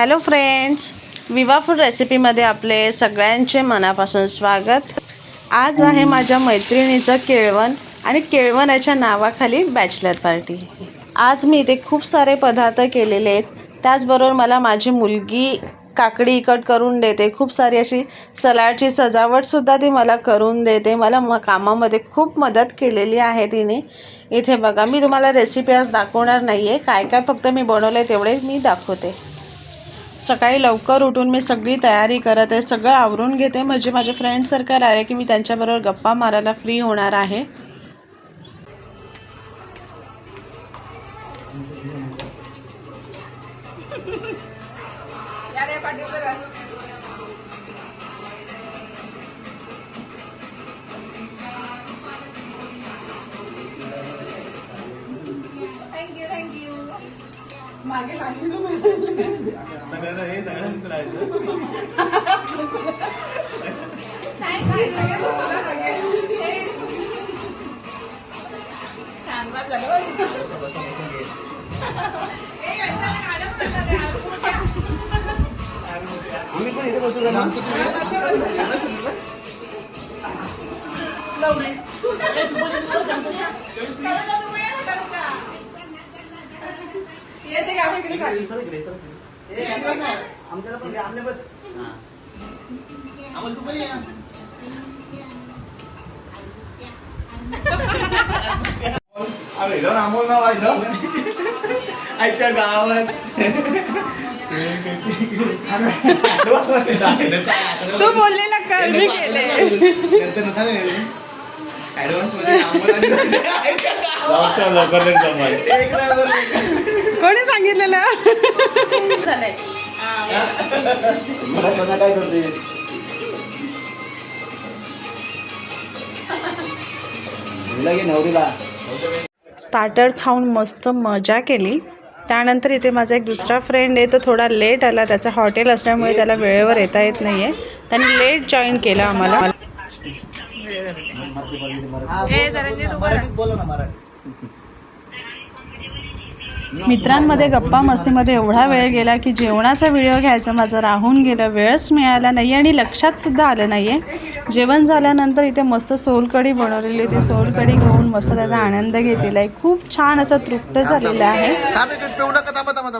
Hello friends विवा food रेसिपीमध्ये आपले सगळ्यांचे मनापासून स्वागत. आज आहे माझ्या मैत्रिणीचं केळवण आणि केळवणाच्या नावाखाली बॅचलर पार्टी आज मी इथे खूप सारे पदार्थ केलेले आहेत. त्याचबरोबर मला माझी मुलगी काकडी इकट करून देते. खूप सारी अशी सलाडची सजावटसुद्धा ती मला करून देते. मला म कामामध्ये खूप मदत केलेली आहे तिने. इथे बघा मी तुम्हाला रेसिपी आज दाखवणार नाही आहे काय काय फक्त मी बनवलं आहे तेवढे मी दाखवते. सकाळी लवकर उठून मी सगळी तयारी करत आहे सगळं आवरून घेते. म्हणजे माझे फ्रेंड सर्कल आहे की मी त्यांच्याबरोबर गप्पा मारायला फ्री होणार आहे. सगळ्यांना हे सगळ्यांना करायचं आम्ही पण इथे बसू का आमच्याला पण घ्या, आमच्या बस अमोल तू पण या अरे नाव आहे आईच्या गावात तू बोललेला कर मी केले ऍडव्हान्समध्ये आणि आईच्या गावात एक नंबर कोणी सांगितलेलं? काय करतेस? स्टार्टर खाऊन मस्त मजा केली. त्यानंतर इथे माझा एक दुसरा फ्रेंड आहे तो थोडा लेट आला. त्याचं हॉटेल असल्यामुळे त्याला वेळेवर येता येत नाही आहे त्याने लेट जॉईन केलं आम्हाला. बोला ना मराठी. मित्रांमध्ये गप्पा मस्तीमध्ये एवढा वेळ गेला की जेवणाचा व्हिडिओ घ्यायचा माझा राहून गेलं वेळच मिळाला नाही आणि लक्षात सुद्धा आलं नाही आहे जेवण झाल्यानंतर इथे मस्त सोलकढी बनवलेली होती सोलकढी घेऊन मस्त त्याचा आनंद घेतलेला आहे. खूप छान असं तृप्त झालेलं आहे.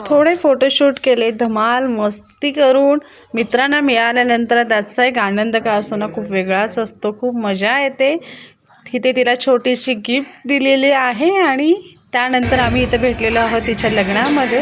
थोडे फोटोशूट केले धमाल मस्ती करून मित्रांना मिळाल्यानंतर त्याचा एक आनंद का असतो ना खूप वेगळाच असतो खूप मजा येते. तिथे तिला छोटीशी गिफ्ट दिलेली आहे आणि त्यानंतर आम्ही इथं भेटलेलो आहोत तिच्या लग्नामध्ये.